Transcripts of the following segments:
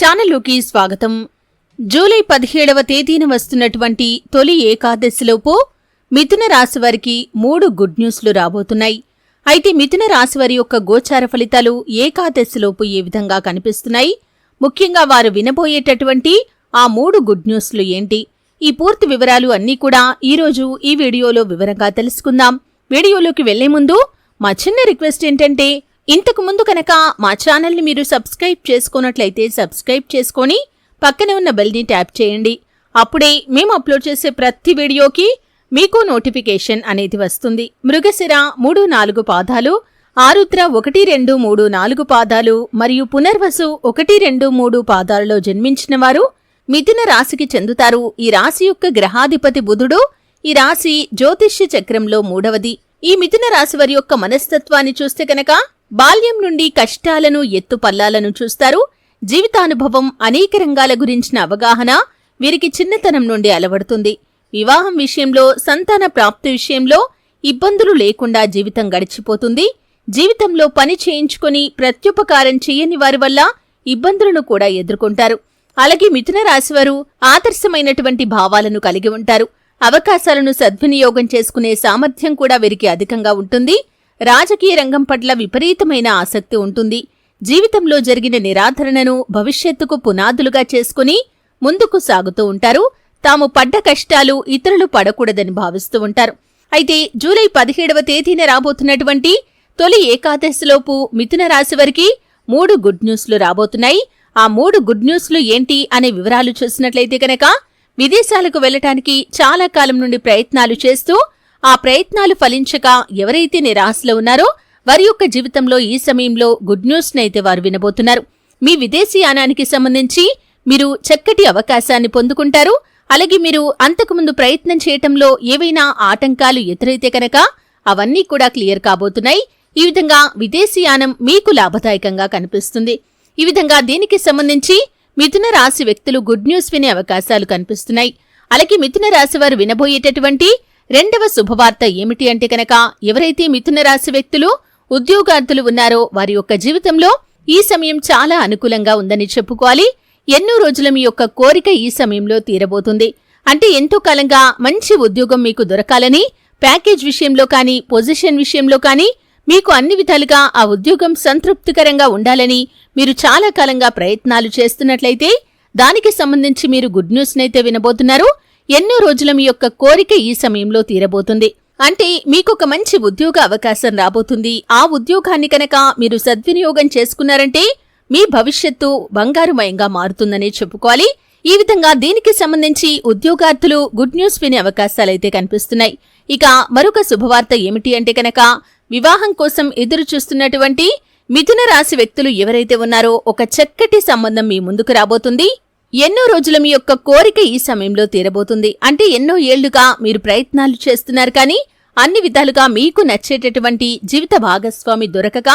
ఛానల్లోకి స్వాగతం. జూలై పదిహేడవ తేదీన వస్తున్నటువంటి తొలి ఏకాదశిలోపు మిథున రాశివారికి మూడు గుడ్ న్యూస్లు రాబోతున్నాయి. అయితే మిథున రాశి వారి యొక్క గోచార ఫలితాలు ఏకాదశిలోపు ఏ విధంగా కనిపిస్తున్నాయి? ముఖ్యంగా వారు వినబోయేటటువంటి ఆ మూడు గుడ్ న్యూస్లు ఏంటి? ఈ పూర్తి వివరాలు అన్నీ కూడా ఈరోజు ఈ వీడియోలో వివరంగా తెలుసుకుందాం. వీడియోలోకి వెళ్ళే ముందు మా చిన్న రిక్వెస్ట్ ఏంటంటే ఇంతకు ముందు కనుక మా ఛానల్ని మీరు సబ్స్క్రైబ్ చేసుకున్నట్లయితే సబ్స్క్రైబ్ చేసుకొని పక్కనే ఉన్న బెల్ని ట్యాప్ చేయండి. అప్పుడే మేము అప్లోడ్ చేసే ప్రతి వీడియోకి మీకు నోటిఫికేషన్ అనేది వస్తుంది. మృగశిర మూడు నాలుగు పాదాలు ఆరుద్ర ఒకటి రెండు మూడు నాలుగు పాదాలు మరియు పునర్వసు ఒకటి రెండు మూడు పాదాలలో జన్మించిన వారు మిథున రాశికి చెందుతారు. ఈ రాశి యొక్క గ్రహాధిపతి బుధుడు ఈ రాశి జ్యోతిష్య చక్రంలో మూడవది. ఈ మిథున రాశి వారి యొక్క మనస్తత్వాన్ని చూస్తే కనుక బాల్యం నుండి కష్టాలను ఎత్తుపల్లాలను చూస్తారు. జీవితానుభవం అనేక రంగాల గురించిన అవగాహన వీరికి చిన్నతనం నుండి అలవడుతుంది. వివాహం విషయంలో సంతాన ప్రాప్తి విషయంలో ఇబ్బందులు లేకుండా జీవితం గడిచిపోతుంది. జీవితంలో పని చేయించుకుని ప్రత్యుపకారం చేయని వారి వల్ల ఇబ్బందులను కూడా ఎదుర్కొంటారు. అలాగే మిథున రాశివారు ఆదర్శమైనటువంటి భావాలను కలిగి ఉంటారు. అవకాశాలను సద్వినియోగం చేసుకునే సామర్థ్యం కూడా వీరికి అధికంగా ఉంటుంది. రాజకీయ రంగం పట్ల విపరీతమైన ఆసక్తి ఉంటుంది. జీవితంలో జరిగిన నిరాధరణను భవిష్యత్తుకు పునాదులుగా చేసుకుని ముందుకు సాగుతూ ఉంటారు. తాము పడ్డ కష్టాలు ఇతరులు పడకూడదని భావిస్తూ ఉంటారు. అయితే జూలై పదిహేడవ తేదీన రాబోతున్నటువంటి తొలి ఏకాదశిలోపు మిథున రాశి వారికి మూడు గుడ్ న్యూస్లు రాబోతున్నాయి. ఆ మూడు గుడ్ న్యూస్లు ఏంటి అనే వివరాలు చూసినట్లయితే కనుక విదేశాలకు వెళ్ళటానికి చాలా కాలం నుండి ప్రయత్నాలు చేస్తూ ఆ ప్రయత్నాలు ఫలించక ఎవరైతే నిరాశలో ఉన్నారో వారి యొక్క జీవితంలో ఈ సమయంలో గుడ్ న్యూస్నైతే వారు వినబోతున్నారు. మీ విదేశీయానానికి సంబంధించి మీరు చక్కటి అవకాశాన్ని పొందుకుంటారు. అలాగే మీరు అంతకుముందు ప్రయత్నం చేయటంలో ఏవైనా ఆటంకాలు ఎదురైతే కనుక అవన్నీ కూడా క్లియర్ కాబోతున్నాయి. ఈ విధంగా విదేశీయానం మీకు లాభదాయకంగా కనిపిస్తుంది. ఈ విధంగా దీనికి సంబంధించి మిథున రాశి వ్యక్తులు గుడ్ న్యూస్ వినే అవకాశాలు కనిపిస్తున్నాయి. అలాగే మిథున రాశి వారు వినబోయేటటువంటి రెండవ శుభవార్త ఏమిటి అంటే కనుక ఎవరైతే మిథున రాశి వ్యక్తులు ఉద్యోగార్థులు ఉన్నారో వారి యొక్క జీవితంలో ఈ సమయం చాలా అనుకూలంగా ఉందని చెప్పుకోవాలి. ఎన్నో రోజుల మీ యొక్క కోరిక ఈ సమయంలో తీరబోతుంది. అంటే ఎంతో కాలంగా మంచి ఉద్యోగం మీకు దొరకాలని ప్యాకేజ్ విషయంలో కానీ పొజిషన్ విషయంలో కానీ మీకు అన్ని విధాలుగా ఆ ఉద్యోగం సంతృప్తికరంగా ఉండాలని మీరు చాలా కాలంగా ప్రయత్నాలు చేస్తున్నట్లయితే దానికి సంబంధించి మీరు గుడ్ న్యూస్నైతే వినబోతున్నారు. ఎన్నో రోజుల మీ యొక్క కోరిక ఈ సమయంలో తీరబోతుంది. అంటే మీకొక మంచి ఉద్యోగ అవకాశం రాబోతుంది. ఆ ఉద్యోగాన్ని కనుక మీరు సద్వినియోగం చేసుకున్నారంటే మీ భవిష్యత్తు బంగారుమయంగా మారుతుందనే చెప్పుకోవాలి. ఈ విధంగా దీనికి సంబంధించి ఉద్యోగార్థులు గుడ్ న్యూస్ వినే అవకాశాలైతే కనిపిస్తున్నాయి. ఇక మరొక శుభవార్త ఏమిటి అంటే కనుక వివాహం కోసం ఎదురు చూస్తున్నటువంటి మిథున రాశి వ్యక్తులు ఎవరైతే ఉన్నారో ఒక చక్కటి సంబంధం మీ ముందుకు రాబోతుంది. ఎన్నో రోజుల మీ యొక్క కోరిక ఈ సమయంలో తీరబోతుంది. అంటే ఎన్నో ఏళ్ళుగా మీరు ప్రయత్నాలు చేస్తున్నారు కానీ అన్ని విధాలుగా మీకు నచ్చేటటువంటి జీవిత భాగస్వామి దొరకక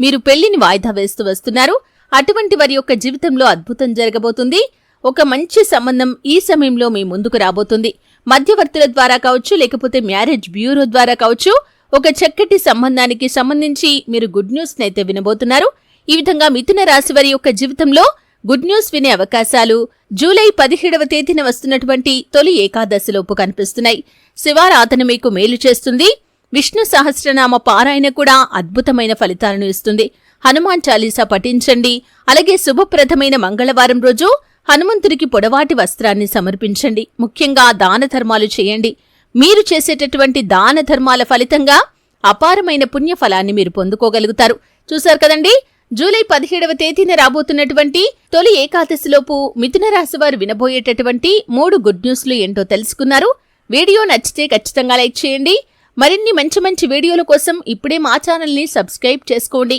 మీరు పెళ్ళిని వాయిదా వేస్తూ వస్తున్నారు. అటువంటి వారి యొక్క జీవితంలో అద్భుతం జరగబోతుంది. ఒక మంచి సంబంధం ఈ సమయంలో మీ ముందుకు రాబోతుంది. మధ్యవర్తుల ద్వారా కావచ్చు లేకపోతే మ్యారేజ్ బ్యూరో ద్వారా కావచ్చు ఒక చక్కటి సంబంధానికి సంబంధించి మీరు గుడ్ న్యూస్ నైతే వినబోతున్నారు. ఈ విధంగా మిథున రాశి వారి యొక్క జీవితంలో గుడ్ న్యూస్ వినే అవకాశాలు. జూలై పదిహేడవ తేదీన వస్తున్నటువంటి తొలి ఏకాదశిలోపు కనిపిస్తున్నాయి. శివారాధన మీకు మేలు చేస్తుంది. విష్ణు సహస్రనామ పారాయణ కూడా అద్భుతమైన ఫలితాలను ఇస్తుంది. హనుమాన్ చాలీసా పఠించండి. అలాగే శుభప్రదమైన మంగళవారం రోజు హనుమంతుడికి పొడవాటి వస్త్రాన్ని సమర్పించండి. ముఖ్యంగా దాన ధర్మాలు చేయండి. మీరు చేసేటటువంటి దాన ధర్మాల ఫలితంగా అపారమైన పుణ్య ఫలాన్ని మీరు పొందుకోగలుగుతారు. చూశారు కదండి? జూలై పదిహేడవ తేదీన రాబోతున్నటువంటి తొలి ఏకాదశిలోపు మిథున రాశి వారు వినబోయేటటువంటి మూడు గుడ్ న్యూస్లు ఏంటో తెలుసుకున్నారు. వీడియో నచ్చితే ఖచ్చితంగా లైక్ చేయండి. మరిన్ని మంచి మంచి వీడియోల కోసం ఇప్పుడే మా ఛానల్ని సబ్స్క్రైబ్ చేసుకోండి.